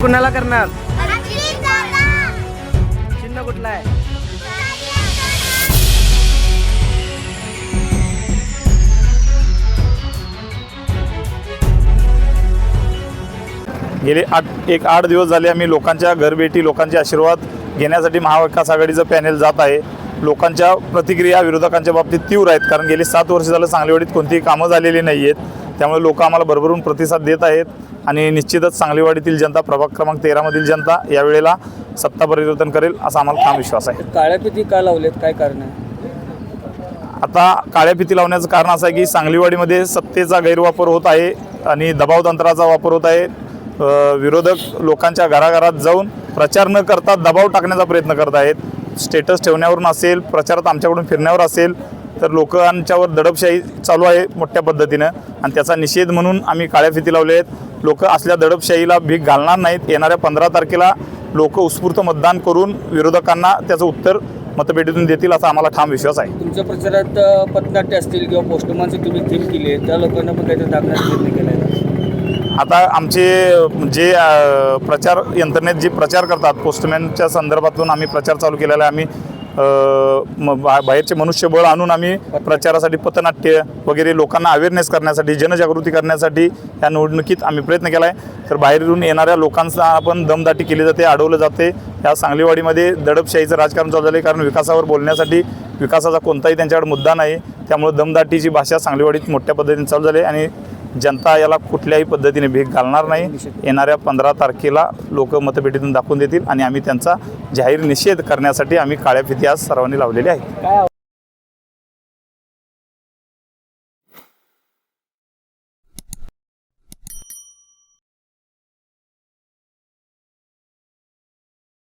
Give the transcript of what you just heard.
कुणाला करणार? चिन्ह कुठला आहे? गेले आठ एक आठ दिवस झाले आम्ही लोकांच्या घरभेटी लोकांचे आशीर्वाद घेण्यासाठी महाविकास आघाडीचं पॅनेल जात आहे. लोकांच्या प्रतिक्रिया विरोधकांच्या बाबतीत तीव्र आहेत कारण गेली सात वर्ष झालं सांगलीवाडीत कोणतीही कामं झालेली नाही आहेत त्यामुळे लोक आम्हाला भरभरून प्रतिसाद देत आहेत आणि निश्चितच सांगलीवाडीतील जनता प्रभाग क्रमांक तेरामधील जनता यावेळेला सत्ता परिवर्तन करेल असा आम्हाला ठाम विश्वास आहे. काळ्या पिती का लावलेत? काय कारण आहे? आता काळ्या फिती लावण्याचं कारण असं आहे की सांगलीवाडीमध्ये सत्तेचा गैरवापर होत आहे आणि दबाव तंत्राचा वापर होत आहे. विरोधक लोकांच्या घराघरात जाऊन प्रचार न करता दबाव टाकण्याचा प्रयत्न करत आहेत. स्टेटस ठेवण्यावरून असेल प्रचारात आमच्याकडून फिरण्यावर असेल तर लोकांच्यावर दडपशाही चालू आहे मोठ्या पद्धतीनं. आणि त्याचा निषेध म्हणून आम्ही काळ्या फिती लावले आहेत. लोक असल्या दडपशाहीला भीक घालणार नाहीत. येणाऱ्या पंधरा तारखेला लोक उत्स्फूर्त मतदान करून विरोधकांना त्याचं उत्तर मतपेटीतून देतील असा आम्हाला ठाम विश्वास आहे. तुमच्या प्रचारात पथनाट्य असतील किंवा पोस्टमनची तुम्ही थीम केली आहे त्या लोकांना पण काहीतरी दाखवण्याचा प्रयत्न केला आहे. आता आमचे जे प्रचार यंत्रणेत जे प्रचार करतात पोस्टमॅनच्या संदर्भातून आम्ही प्रचार चालू केलेला आहे. आम्ही बाहेरचे मनुष्यबळ आणून आम्ही प्रचारासाठी पथनाट्य वगैरे लोकांना अवेअरनेस करण्यासाठी जनजागृती करण्यासाठी या निवडणुकीत आम्ही प्रयत्न केला आहे तर बाहेरून येणाऱ्या लोकांचा आपण दमदाटी केली जाते अडवलं जाते. या सांगलीवाडीमध्ये दडपशाहीचं राजकारण चालू झालं आहे कारण विकासावर बोलण्यासाठी विकासाचा कोणताही त्यांच्याकडे मुद्दा नाही. त्यामुळे दमदाटीची भाषा सांगलीवाडीत मोठ्या पद्धतीने चालू झाली आहे आणि जनता याला कुठल्याही पद्धतीने भीक घालणार नाही. येणाऱ्या पंधरा तारखेला लोक मतपेटीतून दाखवून देतील आणि आम्ही त्यांचा जाहीर निषेध करण्यासाठी आम्ही काळ्या फिती आज सर्वांनी लावलेली आहे.